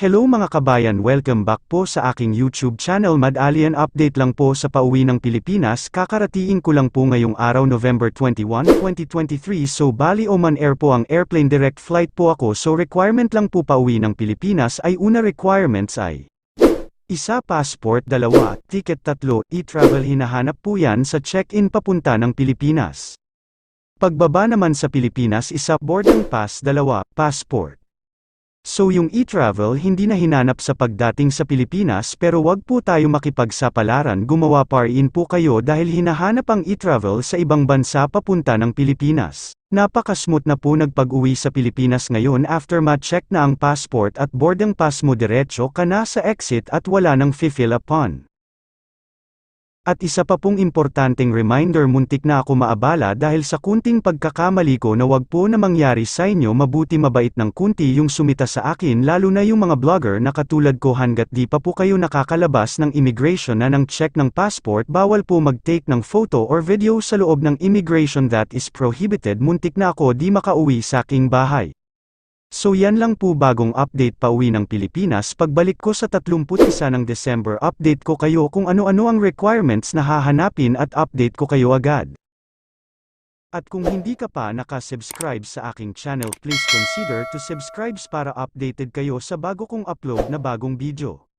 Hello mga kabayan welcome back po sa aking YouTube channel. Mad Alien Update lang po sa pauwi ng Pilipinas. Kakaratiin ko lang po ngayong araw November 21, 2023 so bali Oman Air po ang airplane direct flight po ako. So requirement lang po pauwi ng Pilipinas. Ay una requirements ay isa passport, dalawa, ticket tatlo, e-travel. Hinahanap po yan sa check-in papunta ng Pilipinas. Pagbaba naman sa Pilipinas isa boarding pass, dalawa, passport. So yung e-travel hindi na hinanap sa pagdating sa Pilipinas pero wag po tayo makipagsapalaran gumawa par-in po kayo dahil hinahanap ang e-travel sa ibang bansa papunta ng Pilipinas. Napakasmooth na po nagpag-uwi sa Pilipinas ngayon after ma-check na ang passport at boarding pass mo diretso ka na sa exit at wala nang fill upon. At isa pa pong importanteng reminder muntik na ako maabala dahil sa kunting pagkakamali ko na wag po na mangyari sa inyo mabuti mabait ng kunti yung sumita sa akin lalo na yung mga vlogger na katulad ko hanggat di pa po kayo nakakalabas ng immigration na ng check ng passport bawal po mag-take ng photo or video sa loob ng immigration that is prohibited muntik na ako di makauwi sa aking bahay. So yan lang po bagong update pa uwi ng Pilipinas pagbalik ko sa 31 ng December update ko kayo kung ano-ano ang requirements na hahanapin at update ko kayo agad. At kung hindi ka pa nakasubscribe sa aking channel please consider to subscribe para updated kayo sa bago kong upload na bagong video.